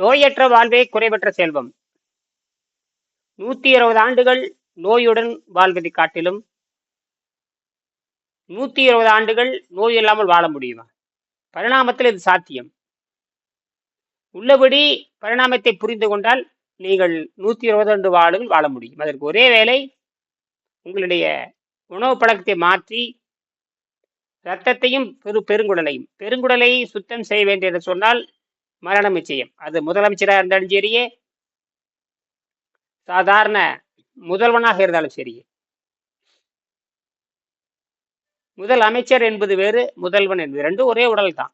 நோயற்ற வாழ்வே குறைவற்ற செல்வம். நூத்தி இருபது ஆண்டுகள் நோயுடன் வாழ்வதை காட்டிலும் நூத்தி இருபது ஆண்டுகள் நோய் இல்லாமல் வாழ முடியுமா? பரிணாமத்தில் இது சாத்தியம். உள்ளபடி பரிணாமத்தை புரிந்து கொண்டால் நீங்கள் நூத்தி இருபது ஆண்டு வாழும் வாழ முடியும். அதற்கு ஒரே வேலை உங்களுடைய உணவு பழக்கத்தை மாற்றி ரத்தத்தையும் பெரு பெருங்குடலையும் பெருங்குடலை சுத்தம் செய்ய வேண்டும் என்று சொன்னால் மரணம் நிச்சயம். அது முதலமைச்சராக இருந்தாலும் சரியே சாதாரண முதல்வனாக இருந்தாலும் சரி முதல் அமைச்சர் என்பது வேறு முதல்வன் என்பது ரெண்டும் ஒரே உடல் தான்.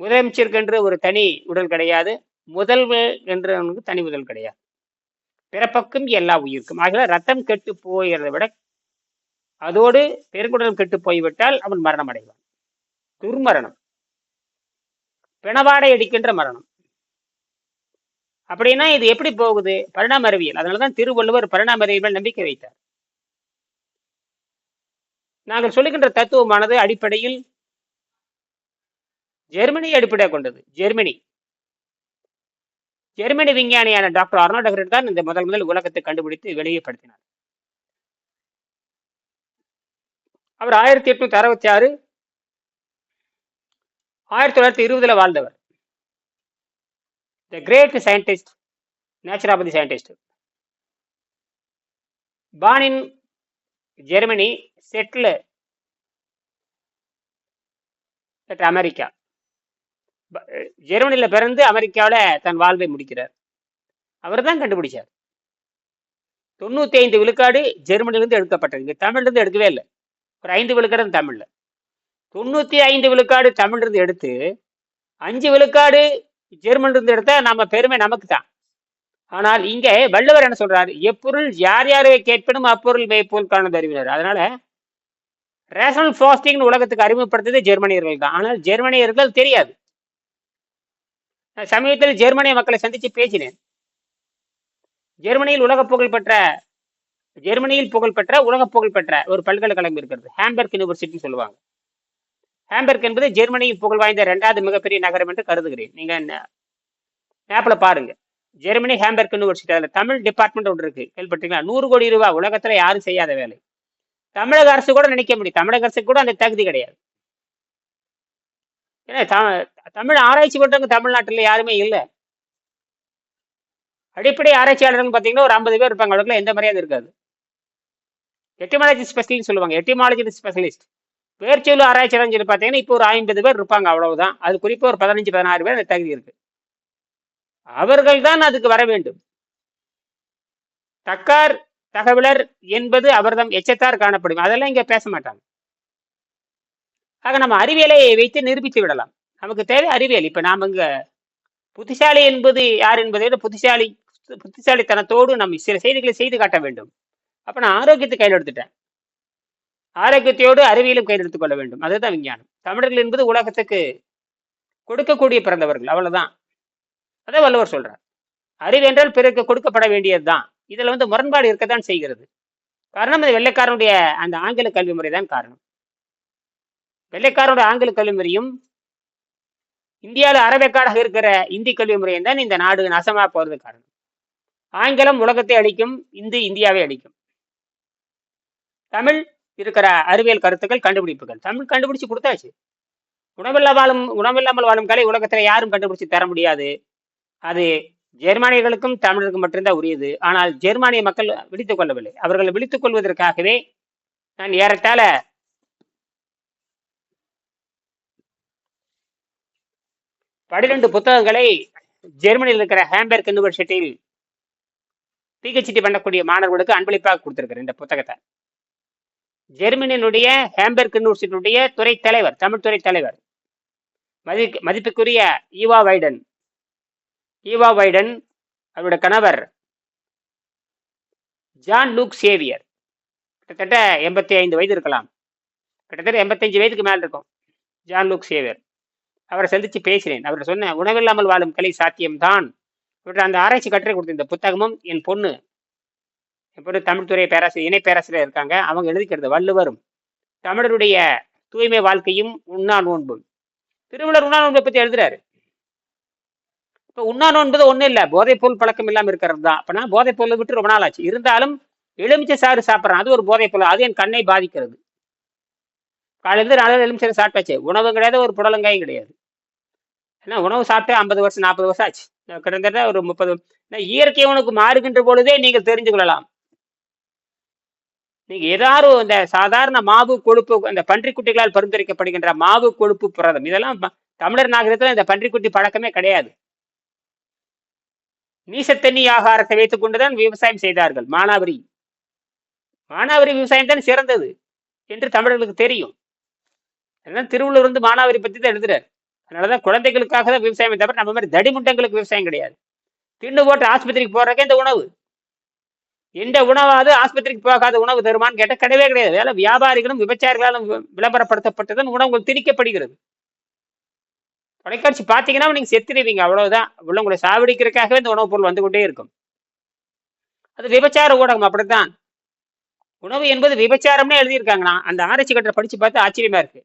முதலமைச்சருக்கு என்று ஒரு தனி உடல் கிடையாது முதல்வர் என்று தனி உடல் கிடையாது. பிறப்பக்கும் எல்லா உயிருக்கும். ஆகவே ரத்தம் கெட்டு போகிறதை விட அதோடு பெருங்குடல் கெட்டு போய்விட்டால் அவன் மரணம் அடைவான் துர்மரணம். பிணவாடை அடிக்கின்ற மரணம். அப்படின்னா இது எப்படி போகுது? பரிணாம அறிவியல் அதனாலதான் திருவள்ளுவர் பரிணாம அறிவியல் நம்பிக்கை வைத்தார். நாங்கள் சொல்லுகின்ற தத்துவமானது அடிப்படையில் ஜெர்மனி அடிப்படையாக கொண்டது. ஜெர்மனி. ஜெர்மனி விஞ்ஞானியான டாக்டர் அர்னால்ட் தான் இந்த முதல் முதல் உலகத்தை கண்டுபிடித்து வெளியேப்படுத்தினார். அவர் ஆயிரத்தி எட்நூத்தி அறுபத்தி ஆறு ஆயிரத்தி தொள்ளாயிரத்தி இருபதுல வாழ்ந்தவர். The great scientist naturopathy scientist பானின் Germany settle at America ஜெர்மனியில் பிறந்து அமெரிக்காவில் தன் வாழ்வை முடிக்கிறார். அவர் தான் கண்டுபிடிச்சார். தொண்ணூத்தி ஐந்து விழுக்காடு ஜெர்மனிலிருந்து எடுக்கப்பட்டது. இங்கே தமிழ்லேருந்து எடுக்கவே இல்லை. ஒரு ஐந்து விழுக்காடு தமிழில். தொண்ணூத்தி ஐந்து விழுக்காடு தமிழ் இருந்து எடுத்து அஞ்சு விழுக்காடு ஜெர்மனிலிருந்து எடுத்தா நம்ம பெருமை நமக்கு தான் ஆனால் இங்கே வள்ளுவர் என்ன சொல்றாரு? எப்பொருள் யார் யாரை கேட்பனும் அப்பொருள் மேய்ப்போல் காணது அறிவினர் அதனால ரேஷனல் ஃபாஸ்டிங் உலகத்துக்கு அறிமுகப்படுத்தது ஜெர்மனியர்கள் தான். ஆனால் ஜெர்மனியர்கள் தெரியாது. நான் சமீபத்தில் ஜெர்மனிய மக்களை சந்தித்து பேசினேன். ஜெர்மனியில் உலக புகழ்பெற்ற ஜெர்மனியில் புகழ்பெற்ற உலக புகழ்பெற்ற ஒரு பல்கலைக்கழகம் இருக்கிறது. ஹேம்பர்க் யூனிவர்சிட்டின்னு சொல்லுவாங்க. ஹேம்பர்க் என்பது ஜெர்மனியின் புகழ் வாய்ந்த இரண்டாவது மிகப்பெரிய நகரம் என்று கருதுகிறேன். நீங்க மேப்பில் பாருங்க. ஜெர்மனி ஹாம்பர்க் யூனிவர்சிட்டி அதில் தமிழ் டிபார்ட்மெண்ட் ஒன்று இருக்கு. கேள்விப்பட்டீங்களா? நூறு கோடி ரூபா உலகத்தில் யாரும் செய்யாத வேலை. தமிழக அரசு கூட நினைக்க முடியும். தமிழக அரசுக்கு கூட அந்த தகுதி கிடையாது. ஏன்னா த- தமிழ் ஆராய்ச்சி பண்றவங்க தமிழ்நாட்டில் யாருமே இல்லை. அடிப்படை ஆராய்ச்சியாளர்கள் பார்த்தீங்கன்னா ஒரு ஐம்பது பேர் இருப்பாங்க. அவங்களுக்குலாம் எந்த மரியாதை இருக்காது. எட்டிமாலஜி ஸ்பெஷலிஸ்ட் சொல்லுவாங்க. எட்டிமாலஜி ஸ்பெஷலிஸ்ட் பேர்ச்சொல்லு ஆராய்ச்சியாளர் சொல்லி பார்த்தீங்கன்னா இப்போ ஒரு ஐம்பது பேர் இருப்பாங்க அவ்வளவுதான். அது குறிப்பாக ஒரு பதினஞ்சு பதினாறு பேர் அந்த தகுதி இருக்கு. அவர்கள் தான் அதுக்கு வர வேண்டும். தக்கார் தகவலர் என்பது அவர்தம் எச்சத்தார் காணப்படும். அதெல்லாம் இங்க பேச மாட்டாங்க. ஆக நம்ம அறிவியலை வைத்து நிரூபித்து விடலாம். நமக்கு தேவை அறிவியல். இப்ப நாம இங்க புத்திசாலி என்பது யார் என்பதை விட புத்திசாலி புத்திசாலித்தனத்தோடு நம்ம சில செய்திகளை செய்து காட்ட வேண்டும். அப்ப நான் ஆரோக்கியத்தை கையில் எடுத்துட்டேன். ஆரோக்கியத்தையோடு அறிவியலும் கையெழுத்துக் கொள்ள வேண்டும். அதுதான் விஞ்ஞானம். தமிழர்கள் என்பது உலகத்துக்கு கொடுக்கக்கூடிய பிறந்தவர்கள். அவ்வளவுதான். அதை வல்லவர் சொல்றார். அறிவு என்றால் பிறருக்கு கொடுக்கப்பட வேண்டியதுதான். இதுல வந்து முரண்பாடு இருக்கத்தான் செய்கிறது. காரணம் அது வெள்ளைக்காரனுடைய அந்த ஆங்கில கல்வி முறை தான் காரணம். வெள்ளைக்காரனுடைய ஆங்கில கல்வி முறையும் இந்தியாவில் அறவேக்காடாக இருக்கிற இந்தி கல்வி முறையும் தான் இந்த நாடு நாசமாக போகிறது காரணம். ஆங்கிலம் உலகத்தை அழிக்கும் இந்தி இந்தியாவை அழிக்கும். தமிழ் இருக்கிற அறிவியல் கருத்துக்கள் கண்டுபிடிப்புகள். தமிழ் கண்டுபிடிச்சு கொடுத்தாச்சு. உணவில்லா வாழும் உணவில்லாமல் வாழும் கலை உலகத்தில் யாரும் கண்டுபிடிச்சு தர முடியாது. அது ஜெர்மானியர்களுக்கும் தமிழருக்கும் மட்டும்தான் உரியது. ஆனால் ஜெர்மானிய மக்கள் விழித்துக் கொள்ளவில்லை. அவர்களை விழித்துக் கொள்வதற்காகவே நான் ஏறத்தாழ பனிரெண்டு புத்தகங்களை ஜெர்மனியில் இருக்கிற ஹேம்பர்க் யூனிவர்சிட்டியில் பிஹெச்டி பண்ணக்கூடிய மாணவர்களுக்கு அன்பளிப்பாக கொடுத்திருக்கிறேன் இந்த புத்தகத்தை. ஜெர்மனியினுடைய ஹேம்பர்க் யூனிவர்சிட்டியுடைய துறை தலைவர் தமிழ் துறை தலைவர். மதி மதிப்புக்குரிய ஈவா வைடன். ஈவா வைடன் அவருடைய கணவர் ஜான் லூக் சேவியர். கிட்டத்தட்ட எண்பத்தி ஐந்து வயது இருக்கலாம். கிட்டத்தட்ட எண்பத்தஞ்சு வயதுக்கு மேலே இருக்கும் ஜான் லூக் சேவியர். அவரை சந்தித்து பேசினேன். அவர் சொன்ன உணவில்லாமல் வாழும் கலை சாத்தியம்தான். இவற்றை அந்த ஆராய்ச்சி கட்டுரை கொடுத்த இந்த புத்தகமும் என் பொண்ணு என் தமிழ்துறை பேராசிரியர் இணை பேராசிரியர் இருக்காங்க. அவங்க எழுதிக்கிறது வள்ளுவரும். தமிழருடைய தூய்மை வாழ்க்கையும் உண்ணா நோன்பும். திருவள்ளுவர் உண்ணா நோன்பை பத்தி எழுதுறாரு. இப்போ உண்ணா நோன்பது ஒன்றும் இல்லை. போதைப்பொருள் பழக்கம் இல்லாமல் இருக்கிறது தான். அப்போ போதைப்பொருளை விட்டு ரொம்ப நாள் ஆச்சு இருந்தாலும் எலுமிச்சை சாறு சாப்பிட்றேன். அது ஒரு போதைப்பொருள். அது என் கண்ணை பாதிக்கிறது. காலையிலேருந்து நாலு எலுமிச்சை சாப்பிட்டாச்சு. உணவு கிடையாது ஒரு புடலங்காயும் கிடையாது. ஏன்னா உணவு சாப்பிட்டு ஐம்பது வருஷம் நாற்பது வருஷம் ஆச்சு. கிட்டத்தட்ட ஒரு முப்பது இயற்கை உனக்கு மாறுகின்ற பொழுதே நீங்கள் தெரிஞ்சு கொள்ளலாம் நீங்க ஏதாவது இந்த சாதாரண மாவு கொழுப்பு அந்த பன்றிக்குட்டிகளால் பரிந்துரைக்கப்படுகின்ற மாவு கொழுப்பு புரதம் இதெல்லாம் தமிழர் நாகரிகத்துல இந்த பன்றிக்குட்டி பழக்கமே கிடையாது. நீசத்தண்ணி ஆகாரத்தை வைத்துக் கொண்டுதான் விவசாயம் செய்தார்கள் மானாவரி. மானாவரி விவசாயம் தான் சிறந்தது என்று தமிழர்களுக்கு தெரியும். அதனால திருவள்ளூர் வந்து மானாவரி பத்தி தான் எழுதுறாரு. அதனாலதான் குழந்தைகளுக்காக தான் விவசாயம் தவிர நம்ம மாதிரி தடிமுட்டங்களுக்கு விவசாயம் கிடையாது. தின்னு போட்டு ஆஸ்பத்திரிக்கு போறதுக்கே இந்த உணவு. எந்த உணவாவது ஆஸ்பத்திரிக்கு போகாத உணவு தருமான்னு கேட்டால் கிடையவே கிடையாது. வேலை வியாபாரிகளும் விபச்சாரிகளாலும் விளம்பரப்படுத்தப்பட்டதன் உணவுகள் திணிக்கப்படுகிறது. தொலைக்காட்சி பார்த்தீங்கன்னா நீங்க செத்துருவீங்க அவ்வளவுதான். உள்ளவங்களை சாவடிக்கிறதுக்காகவே இந்த உணவுப் பொருள் வந்து கொண்டே இருக்கும். அது விபச்சார ஊடகம் அப்படித்தான். உணவு என்பது விபச்சாரம்னு எழுதியிருக்காங்கண்ணா அந்த ஆராய்ச்சி கட்டுரை படிச்சு பார்த்து ஆச்சரியமா இருக்கு.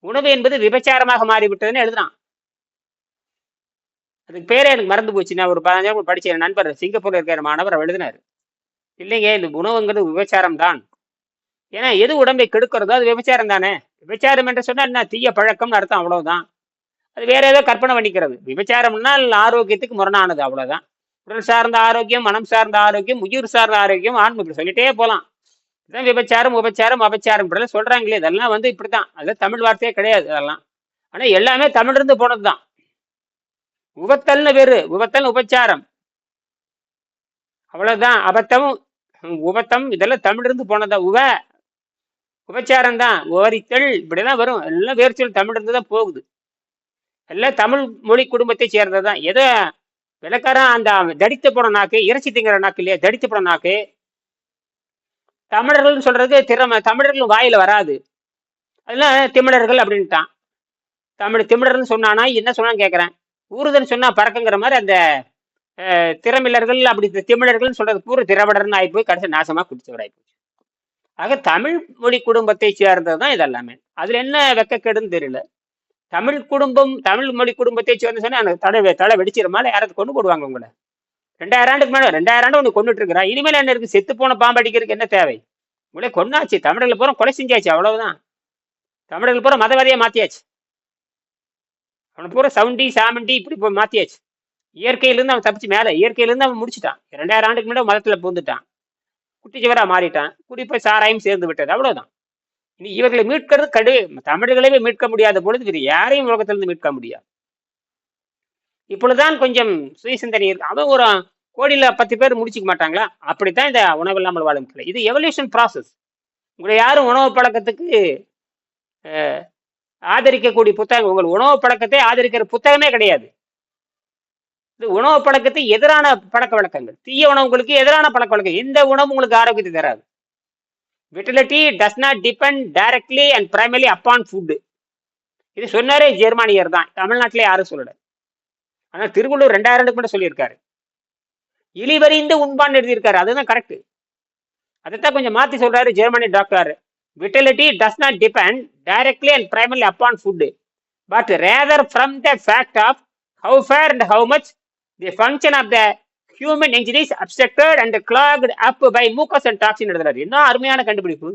உணவு என்பது விபச்சாரமாக மாறிவிட்டதுன்னு எழுதுறான். அதுக்கு பேரே எனக்கு மறந்து போச்சு நான் ஒரு பதினஞ்சு படிச்ச நண்பர் சிங்கப்பூர்ல இருக்கிற மாணவர் எழுதினார். இல்லைங்க இந்த உணவுங்கிறது விபச்சாரம் தான் ஏன்னா எது உடம்பை கெடுக்கிறதோ அது விபச்சாரம் தானே விபச்சாரம் என்று சொன்னால் என்ன? தீய பழக்கம்னு அர்த்தம் அவ்வளவுதான். அது வேற ஏதோ கற்பனை பண்ணிக்கிறது. விபச்சாரம்னால் ஆரோக்கியத்துக்கு முரணானது அவ்வளவுதான். உடல் சார்ந்த ஆரோக்கியம் மனம் சார்ந்த ஆரோக்கியம் உயிர் சார்ந்த ஆரோக்கியம் ஆன்மீகம் சொல்லிட்டே போகலாம் இதான் விபச்சாரம் உபச்சாரம் அபச்சாரம் இப்படிலாம் சொல்றாங்களே இதெல்லாம் வந்து இப்படித்தான். அது தமிழ் வார்த்தையே கிடையாது அதெல்லாம். ஆனா எல்லாமே தமிழ் இருந்து போனதுதான். உபத்தல்னு வேறு உபத்தல் உபச்சாரம். அவ்வளவுதான். அபத்தமும் உபத்தம் இதெல்லாம் தமிழ் இருந்து போனதா? உவ. உபச்சாரம் தான் ஓரித்தல் இப்படிலாம் வரும். எல்லாம் வேர்ச்சொல் சொல் தமிழ் இருந்து தான் போகுது. எல்லாம் தமிழ் மொழி குடும்பத்தை சேர்ந்ததுதான். ஏதோ விளக்காரன் அந்த தடித்து போன நாக்கு இறைச்சி திங்கிற நாக்கு இல்லையா? தடித்து போன நாக்கு. தமிழர்கள்னு சொல்றது திறமை தமிழர்கள் வாயில வராது. அதெல்லாம் திமிழர்கள் அப்படின்ட்டான். தமிழ் திமிழர்னு சொன்னானா என்ன சொன்னான்னு கேட்குறேன் ஊருதன் சொன்னா பறக்குங்கிற மாதிரி அந்த திறமிழர்கள் அப்படி திமிழர்கள்னு சொல்றது பூரா திரவிடர்னு ஆகிப்போய் கடைசி நாசமா குடிச்சவர் ஆயிப்போச்சு ஆக தமிழ் மொழி குடும்பத்தை சேர்ந்தது தான் இதெல்லாமே. அதுல என்ன வெக்கக்கேடுன்னு தெரியல. தமிழ் குடும்பம் தமிழ் மொழி குடும்பத்தை சேர்ந்து சொன்னா அந்த தலை தலை வெடிச்சிருமால யாராவது கொண்டு போடுவாங்க உங்களை? ரெண்டாயிரம் ஆண்டுக்கு மேலே ரெண்டாயிரம் ஆண்டு ஒன்று கொண்டுட்டு இருக்கிறான் இனிமேல் என்ன இருக்கு? செத்து போன பாம்பு அடிக்கிறதுக்கு என்ன தேவை? உங்களே கொண்டாச்சு தமிழர்கள் பூரா கொலை செஞ்சாச்சு அவ்வளவுதான். தமிழர்கள் பூரா மதவாதியா மாத்தியாச்சு. அவனை பூரா சவுண்டி சாமண்டி இப்படி இப்போ மாத்தியாச்சு. இயற்கையிலிருந்து அவன் தப்பிச்சு மேலே. இயற்கையிலேருந்து அவன் முடிச்சிட்டான். ரெண்டாயிரம் ஆண்டுக்கு முன்னாடி மதத்தில் பூந்துட்டான் குட்டிச்சுவரா மாறிட்டான். போய் சாராயம் சேர்ந்து விட்டது. அவ்வளோதான் இனி இவர்களை மீட்கிறது கடு தமிழர்களையே மீட்க முடியாத பொழுது வேறு யாரையும் உலகத்திலிருந்து மீட்க முடியாது. இப்பொழுதுதான் கொஞ்சம் சுயசிந்தனை இருக்கு. அவன் ஒரு கோடியில பத்து பேர் முடிச்சுக்க மாட்டாங்களா? அப்படித்தான் இந்த உணவு இல்லாமல் வாழும் கிளை இது எவல்யூஷன் ப்ராசஸ் உங்களை யாரும் உணவு பழக்கத்துக்கு ஆதரிக்கக்கூடிய புத்தகம். உங்கள் உணவு பழக்கத்தை ஆதரிக்கிற புத்தகமே கிடையாது. உணவு பழக்கத்தை எதிரான பழக்க வழக்கங்கள். தீய உணவுகளுக்கு எதிரான பழக்க வழக்கம் எந்த உணவு உங்களுக்கு ஆரோக்கியத்தை தராது. Vitality does not depend directly and primary upon food இது சொன்னாரே ஜெர்மானியர் தான். தமிழ்நாட்டில் யாரும் சொல்லல. ஆனால் திருவள்ளூர் ரெண்டாயிரம் கூட சொல்லியிருக்காரு. இழிவறிந்து உண்பான்னு எழுதியிருக்காரு. அதுதான் கரெக்ட் அதைத்தான் கொஞ்சம் மாத்தி சொல்றாரு Germany doctor vitality does not depend directly and primary upon food but rather from the fact of how far and how much the function of the human engine is obstructed and clogged up by mucus and toxin எழுதுறாரு. என்ன அருமையான கண்டுபிடிப்பு?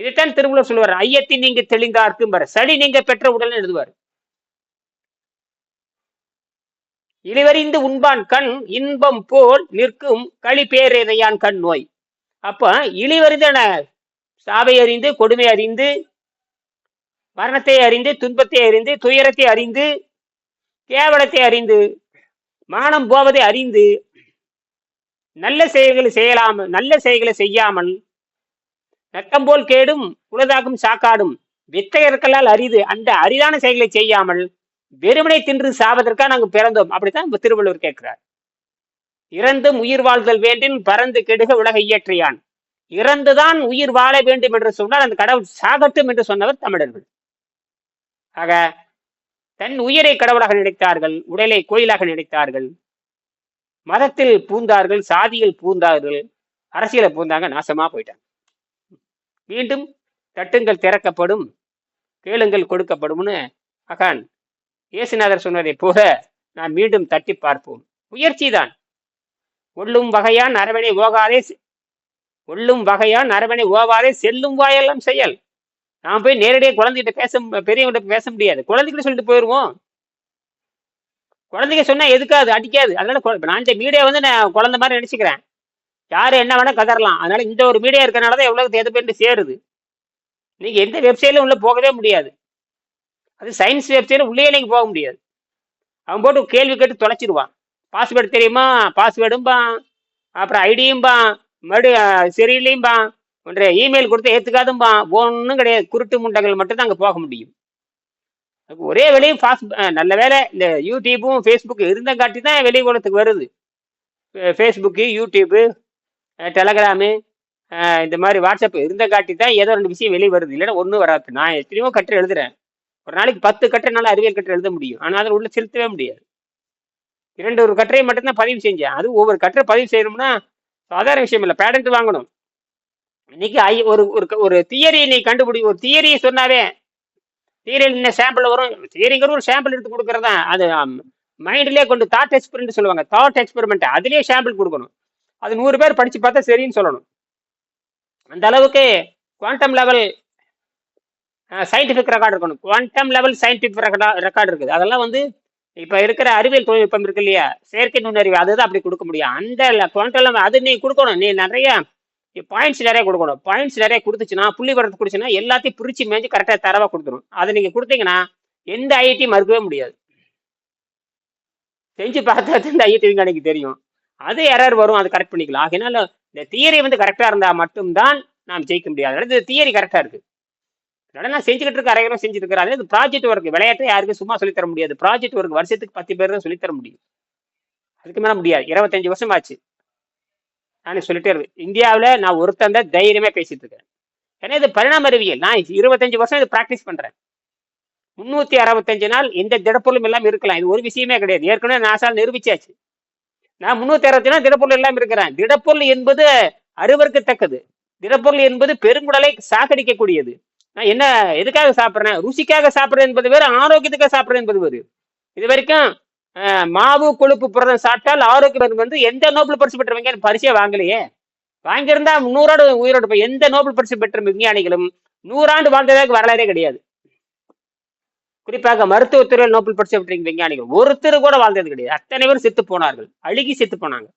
இதைத்தான் திருமூலர் சொல்லுவார். ஐயத்தின் நீங்க தெளிந்தார்க்கும் பாரு சளி நீங்க பெற்ற உடல் எழுதுவார். இழிவறிந்து உண்பான் கண் இன்பம் போல் நிற்கும் களி பேரேதையான் கண் நோய். அப்ப இழிவறிந்த சாவை அறிந்து கொடுமை அறிந்து மரணத்தை அறிந்து துன்பத்தை அறிந்து துயரத்தை அறிந்து கேவலத்தை அறிந்து மானம் போவதை அறிந்து நல்ல செயல்களை செய்யலாம் நல்ல செயல்களை செய்யாமல் நக்கம் போல் கேடும் உலதாகும் சாக்காடும் வித்தையர்களால் அரிது அந்த அரிதான செயல்களை செய்யாமல் வெறுமனை தின்று சாவதற்காக நாங்கள் பிறந்தோம். அப்படித்தான் திருவள்ளுவர் கேட்கிறார். இறந்தும் உயிர் வாழ்தல் வேண்டும் பறந்து கெடுக உலக இயற்றியான். இறந்துதான் உயிர் வாழ வேண்டும் என்று சொன்னால் அந்த கடவுள் சாகட்டும் என்று சொன்னவர் தமிழர்கள். ஆக தன் உயிரை கடவுளாக நினைத்தார்கள் உடலை கோயிலாக நினைத்தார்கள். மதத்தில் பூந்தார்கள் சாதியில் பூந்தார்கள் அரசியலை பூந்தாங்க நாசமா போயிட்டாங்க. மீண்டும் தட்டுங்கள் திறக்கப்படும் கேளுங்கள் கொடுக்கப்படும்னு அகான் இயேசுநாதர் சொன்னதை போல நாம் மீண்டும் தட்டி பார்ப்போம். முயற்சி தான் ஒள்ளும் வகையான் அரவணை ஓகாதே ஒள்ளும் வகையான் அரவணை ஓவாதே செல்லும் வாயெல்லாம் செயல். நான் போய் நேரடியாக குழந்தைகிட்ட பேச பெரியவங்கள்ட்ட பேச முடியாது. குழந்தைகிட்ட சொல்லிட்டு போயிடுவோம் குழந்தைங்க சொன்னால் எதுக்காது அடிக்காது. அதனால கொ- நான் இந்த மீடியா வந்து நான் குழந்தை மாதிரி நினச்சிக்கிறேன். யார் என்ன வேணால் கதறலாம். அதனால இந்த ஒரு மீடியா இருக்கிறனால தான் எவ்வளோ எது பேருந்து சேருது. நீங்கள் எந்த வெப்சைட்லையும் உள்ளே போகவே முடியாது. அது சயின்ஸ் வெப்சைட்டில் உள்ளே நீங்கள் போக முடியாது. அவன் போட்டு கேள்வி கேட்டு தொலைச்சிருவான். பாஸ்வேர்டு தெரியுமா? பாஸ்வேர்டும்பான் அப்புறம் ஐடியும்பான் மறுபடியும் சரியில்லையும்பான் ஒன்றைய இமெயில் கொடுத்து ஏற்றுக்காதும்பா ஒன்றும் கிடையாது. குருட்டு முண்டங்கள் மட்டும் தான் அங்கே போக முடியும். ஒரே வெளியும் ஃபாஸ்ட் நல்ல வேலை. இந்த யூடியூப்பும் ஃபேஸ்புக் இருந்தங்காட்டி தான் வெளி உலகத்துக்கு வருது ஃபேஸ்புக்கு யூடியூப்பு டெலகிராமு இந்த மாதிரி வாட்ஸ்அப் இருந்தங்காட்டி தான் ஏதோ ரெண்டு விஷயம் வெளியே வருது. இல்லைன்னா ஒன்றும் வராது. நான் எத்தனையோ கட்டுரை எழுதுறேன். ஒரு நாளைக்கு பத்து கட்டுரைனால அறிவியல் கட்டுரை எழுத முடியும். ஆனால் அதில் உள்ள செலுத்தவே முடியாது. இரண்டு ஒரு கட்டுரையை மட்டும்தான் பதிவு செஞ்சேன். அது ஒவ்வொரு கட்டுரை பதிவு செய்யணும்னா சாதாரண விஷயம் இல்லை. பேடண்ட் வாங்கணும். இன்னைக்கு ஐ ஒரு ஒரு ஒரு தியரி நீ கண்டுபிடி ஒரு தியரியை சொன்னாவே தியரியில் என்ன சாம்பிள் வரும்? தியரிங்கிற ஒரு சாம்பிள் எடுத்து கொடுக்கறதா? அது மைண்ட்லேயே கொண்டு தாட் எக்ஸ்பெரிமெண்ட் சொல்லுவாங்க. தாட் எக்ஸ்பெரிமெண்ட் அதுலேயே சாம்பிள் கொடுக்கணும். அது நூறு பேர் படித்து பார்த்தா சரின்னு சொல்லணும். அந்த அளவுக்கு குவாண்டம் லெவல் சயின்டிஃபிக் ரெக்கார்டு இருக்கணும். குவாண்டம் லெவல் சயின்டிஃபிக் ரெக்கார்டு இருக்குது. அதெல்லாம் வந்து இப்போ இருக்கிற அறிவியல் தொழில்நுட்பம் இருக்கு இல்லையா? செயற்கை நுண்ணறிவு அதுதான் அப்படி கொடுக்க முடியும். அந்த குவாண்டம் லெவல் அது நீ கொடுக்கணும். நீ நிறைய பாயிண்ட்ஸ் நிறைய கொடுக்கணும். பாயிண்ட்ஸ் நிறைய கொடுத்துச்சுன்னா புள்ளி வரத்து கொடுச்சுன்னா எல்லாத்தையும் பிரிச்சு மேய்ஞ்சு கரெக்டாக தரவாக கொடுத்துரும். அதை நீங்கள் கொடுத்தீங்கன்னா எந்த ஐஐடி மறுக்கவே முடியாது. செஞ்சு பார்த்தா இந்த ஐஐடி விஞ்ஞானிக்கு தெரியும். அது எரர் வரும் அது கரெக்ட் பண்ணிக்கலாம். ஆகினால இந்த தியரி வந்து கரெக்டாக இருந்தால் மட்டும்தான் நாம் ஜெயிக்க முடியாது. அதனால இந்த தியரி கரெக்டாக இருக்குது அதனால நான் செஞ்சுக்கிட்டு இருக்க அரைகரம் செஞ்சுட்டு இருக்கிறேன் அதே ப்ராஜெக்ட் ஒர்க் விளையாட்டு யாருக்கும் சும்மா சொல்லித் தர முடியாது. ப்ராஜெக்ட் ஒர்க் வருஷத்துக்கு பத்து பேர் தான் சொல்லித்தர முடியும். அதுக்கு மேலே முடியாது. இருபத்தஞ்சு வருஷம் ஆச்சு நான் சொல்லிட்டே இருக்கேன் இந்தியாவில் நான் ஒருத்தன் தான் தைரியமே பேசிட்டு இருக்கேன். ஏன்னா இது பரிணாம அறிவியல். நான் இருபத்தஞ்சு வருஷம் இது ப்ராக்டிஸ் பண்றேன். முந்நூற்றி அறுபத்தஞ்சு நாள் எந்த திடப்பொருளும் இல்லாமல் இருக்கலாம். இது ஒரு விஷயமே கிடையாது. ஏற்கனவே நாசால் நிரூபிச்சாச்சு. நான் முன்னூத்தி அறுபத்தி நாள் திடப்பொருள் இல்லாமல் இருக்கிறேன். திடப்பொருள் என்பது அருவருக்கத்தக்கது திடப்பொருள் என்பது பெருங்குடலை சாகடிக்கக்கூடியது. நான் என்ன எதுக்காக சாப்பிட்றேன்? ருசிக்காக சாப்பிட்றது என்பது வேறு ஆரோக்கியத்துக்காக சாப்பிட்றது என்பது வேறு. இது வரைக்கும் மாவு கொழுப்பு புரதம் சாப்பிட்டால் ஆரோக்கியம் வந்து எந்த நோபல் பரிசு பெற்ற பரிசே வாங்கலையே. வாங்கியிருந்தா நூறாண்டு உயிரோடு போய் எந்த நோபல் பரிசு பெற்ற விஞ்ஞானிகளும் நூறாண்டு வாழ்ந்ததாக வரலாறே கிடையாது. குறிப்பாக மருத்துவத்துறையில் நோபல் பரிசு பெற்ற விஞ்ஞானிகள் ஒருத்தர் கூட வாழ்ந்தது கிடையாது. அத்தனை பேரும் செத்து போனார்கள். அழுகி செத்து போனாங்க.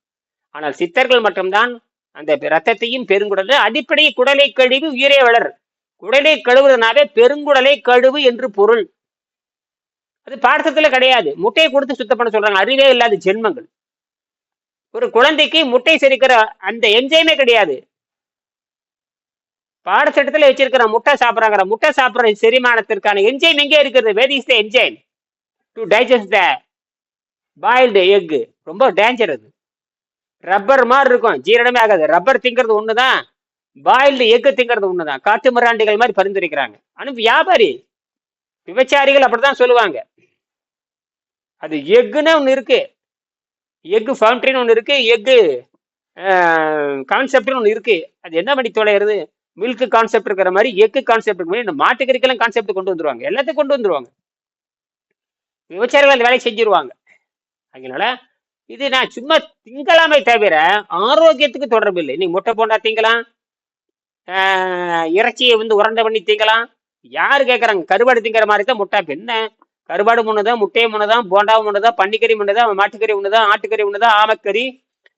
ஆனால் சித்தர்கள் மட்டும்தான் அந்த ரத்தத்தையும் பெருங்குடல் அடிப்படை குடலை கழுவி உயிரே வளர். குடலை கழுவுறதுனாவே பெருங்குடலை கழுவு என்று பொருள். அது பாடத்துல கிடையாது. முட்டையை கொடுத்து சுத்தம் பண்ண சொல்றாங்க. அறிவே இல்லாத ஜென்மங்கள். ஒரு குழந்தைக்கு முட்டை செரிக்கிற அந்த என்ஜைமே கிடையாது. பாடத்திட்டத்துல வச்சிருக்கிற முட்டை சாப்பிட்றாங்க முட்டை சாப்பிட்ற செரிமானத்திற்கான என்ஜைம் எங்கே இருக்கிறது where is the enzyme to digest the boiled egg ரொம்ப டேஞ்சர் அது. ரப்பர் மாதிரி இருக்கும். ஜீரணமே ஆகாது. ரப்பர் திங்கிறது ஒன்று தான் பாயில்டு எக்கு திங்கிறது ஒண்ணுதான். காட்டு மிராண்டிகள் மாதிரி பரிந்துரைக்கிறாங்க. ஆனால் வியாபாரி. விபச்சாரிகள் அப்படிதான் சொல்லுவாங்க. அது எக்குன்னு ஒன்று இருக்கு. எக்கு ஃபவுண்ட்ரின்னு ஒன்று இருக்கு. எக்கு கான்செப்ட்னு ஒன்று இருக்கு. அது என்ன பண்ணி தொலைகிறது? மில்க் கான்செப்ட் இருக்கிற மாதிரி எக்கு கான்செப்ட் இருக்கிற மாதிரி இந்த மாட்டுக்கறிக்கெல்லாம் கான்செப்ட் கொண்டு வந்துருவாங்க. எல்லாத்தையும் கொண்டு வந்துருவாங்க. விவசாயிகள் அந்த வேலையை செஞ்சிருவாங்க. அதனால இது நான் சும்மா திங்கலாமே தவிர ஆரோக்கியத்துக்கு தொடர்பு இல்லை. நீ முட்டை போண்டா திங்கலாம். இறைச்சியை வந்து உரண்டை பண்ணி திங்கலாம். யார் கேட்குறாங்க கருவாடு திங்கிற மாதிரி தான் முட்டை என்ன? கருவாடு முன்னதான் முட்டை முன்னதான் போண்டா முன்னதான் பன்னிக்கறி முன்னதான் மாட்டுக்கறி ஒண்ணுதான் ஆட்டுக்கறி ஒண்ணுதான் ஆமக்கறி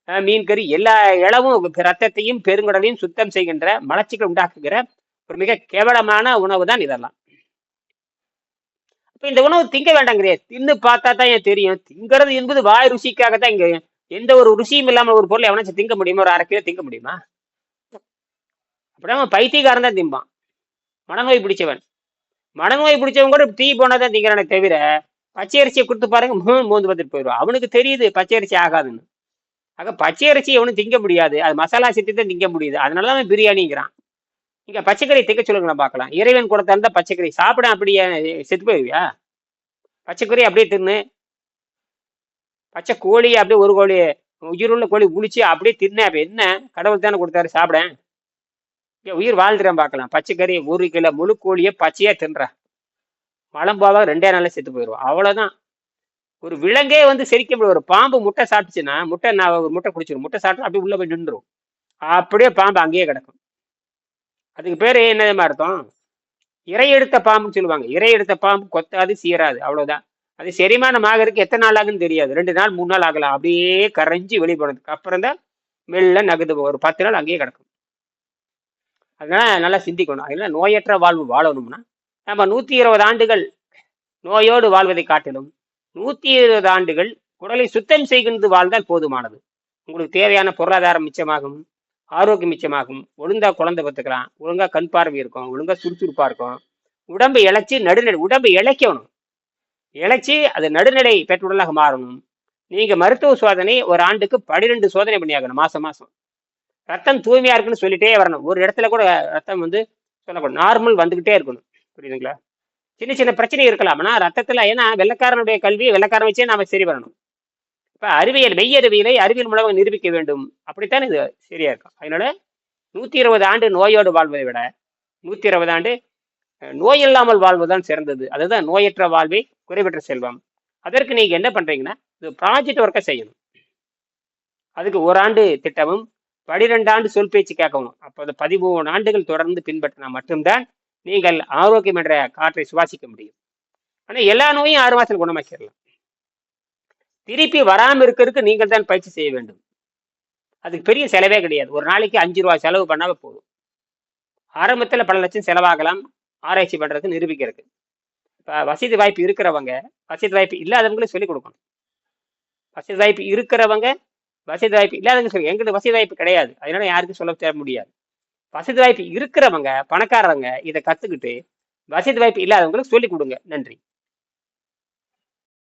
ஆஹ் மீன் கறி எல்லா இளவும் ரத்தத்தையும் பெருங்குடலையும் சுத்தம் செய்கின்ற மலச்சிக்கல் உண்டாக்குகிற ஒரு மிக கேவலமான உணவு தான் இதெல்லாம். இப்ப இந்த உணவு திங்க வேண்டாங்கிறியே தின்னு பார்த்தா தான் ஏன் தெரியும்? திங்கிறது என்பது வாய் ருசிக்காக தான் இங்க எந்த ஒரு ருசியும் இல்லாம ஒரு பொருள் எவனாச்சும் திங்க முடியுமா? ஒரு அரை கிலோ திங்க முடியுமா? அப்படியே பைத்தியக்காரன் தான் திம்பான். மனநோய் பிடிச்சவன். மனநோய் பிடிச்சவங்க கூட டீ போனாதான் திங்கிறானே தவிர பச்சை அரிசியை கொடுத்து பாருங்க மூணு மூந்து பார்த்துட்டு போயிடுவான். அவனுக்கு தெரியுது பச்சை அரிசி ஆகாதுன்னு. ஆக பச்சை அரிசி எவனும் திங்க முடியாது. அது மசாலா சேர்த்து தான் திங்க முடியுது. அதனால தான் அவன் பிரியாணிங்கிறான். இங்க பச்சைக்கறி திங்க சொல்லுங்க நான் பார்க்கலாம். இறைவன் கொடுத்தா இருந்தா பச்சைக்கறி. சாப்பிட அப்படியே செத்து போயிருவியா? பச்சைக்கறி அப்படியே தின்னு பச்சை கோழி அப்படியே ஒரு கோழி உயிருள்ள கோழி உளிச்சு அப்படியே தின்னு. அப்ப என்ன? கடவுள் தானே கொடுத்தாரு சாப்பிட. உயிர் வாழ்ந்துடும் பார்க்கலாம். பச்சைக்கறி ஒரு கிலோ முழு கோழியை பச்சையாக தின்றா. மலம் போவா ரெண்டே நாளில் செத்து போயிடுவோம் அவ்வளோதான் ஒரு விலங்கே வந்து செரிக்க முடியும் ஒரு பாம்பு முட்டை சாப்பிட்டுச்சுன்னா முட்டை நான் ஒரு முட்டை குடிச்சிடும் முட்டை சாப்பிட்டு அப்படியே உள்ளே போய் நின்றுடும் அப்படியே பாம்பு அங்கேயே கிடக்கும். அதுக்கு பேர் என்ன அர்த்தம்? இறை எடுத்த பாம்புன்னு சொல்லுவாங்க. இறை எடுத்த பாம்பு கொத்தாது சீராது அவ்வளோதான் அது செரிமானம் ஆகிறதுக்கு எத்தனை நாள் ஆகுன்னு தெரியாது. ரெண்டு நாள் மூணு நாள் ஆகலாம். அப்படியே கரைஞ்சி வெளிப்படுறதுக்கு அப்புறம் தான் மெல்ல நகுது ஒரு பத்து நாள் அங்கேயே கிடக்கும். அதனால நல்லா சிந்திக்கணும். அதனால் நோயற்ற வாழ்வு வாழணும்னா நம்ம நூத்தி இருபது ஆண்டுகள் நோயோடு வாழ்வதை காட்டிலும் நூத்தி இருபது ஆண்டுகள் உடலை சுத்தம் செய்கின்றது வாழ்ந்தால் போதுமானது. உங்களுக்கு தேவையான பொருளாதாரம் மிச்சமாகும் ஆரோக்கியம் மிச்சமாகும் ஒழுங்கா குழந்தை பத்துக்கலாம் ஒழுங்கா கண் பார்வை இருக்கும் ஒழுங்கா சுறுசுறுப்பாக இருக்கும். உடம்பு இழைச்சி நடுநிலை உடம்பை இழைக்கணும். இழைச்சி அது நடுநிலை பெற்றுடலாக மாறணும். நீங்க மருத்துவ சோதனை ஒரு ஆண்டுக்கு பன்னிரெண்டு சோதனை பண்ணியாகணும் மாதம் மாதம் ரத்தம் தூய்மையா இருக்குன்னு சொல்லிட்டே வரணும். ஒரு இடத்துல கூட ரத்தம் வந்து சொல்லக்கூடாது. நார்மல் வந்துகிட்டே இருக்கணும். புரியுதுங்களா? சின்ன சின்ன பிரச்சனை இருக்கலாம். ஆனால் ரத்தத்தில் ஏன்னா வெள்ளக்காரனுடைய கல்வி வெள்ளக்காரன் வச்சே நாம சரி வரணும் இப்போ அறிவியல் மெய்யறிவியலை அறிவியல் மூலமாக நிரூபிக்க வேண்டும். அப்படித்தான் இது சரியா இருக்கும். அதனால நூத்தி இருபது ஆண்டு நோயோடு வாழ்வதை விட நூத்தி இருபது ஆண்டு நோய் இல்லாமல் வாழ்வதுதான் சிறந்தது. அதுதான் நோயற்ற வாழ்வை குறைவற்ற செல்வம். அதற்கு நீங்க என்ன பண்றீங்கன்னா இது ப்ராஜெக்ட் ஒர்க்கை செய்யணும். அதுக்கு ஓராண்டு திட்டமும் பனிரெண்டு ஆண்டு சொல் பேச்சு கேட்கணும் அப்போ அந்த பதிமூணு ஆண்டுகள் தொடர்ந்து பின்பற்றினா மட்டும்தான் நீங்கள் ஆரோக்கியம் என்ற காற்றை சுவாசிக்க முடியும். ஆனால் எல்லா நோயும் ஆறு மாதத்தில் குணமாக்கிடலாம். திருப்பி வராமல் இருக்கிறதுக்கு நீங்கள் தான் பயிற்சி செய்ய வேண்டும். அதுக்கு பெரிய செலவே கிடையாது. ஒரு நாளைக்கு அஞ்சு ரூபா செலவு பண்ணாம போதும். ஆரம்பத்தில் பல லட்சம் செலவாகலாம். ஆராய்ச்சி பண்றதுக்கு நிரூபிக்கிறதுக்கு. இப்போ வசதி வாய்ப்பு இருக்கிறவங்க வசதி வாய்ப்பு இல்லாதவங்களுக்கு சொல்லிக் கொடுக்கணும். வசதி வாய்ப்பு இருக்கிறவங்க வசதி வாய்ப்பு இல்லாதவங்க சொல்லி எங்களுக்கு வசதி வாய்ப்பு கிடையாது. அதனால யாருக்கும் சொல்ல தேர முடியாது. வசதி வாய்ப்பு இருக்கிறவங்க பணக்காரவங்க இதை கத்துக்கிட்டு வசதி வாய்ப்பு இல்லாதவங்களுக்கு சொல்லிக் கொடுங்க. நன்றி.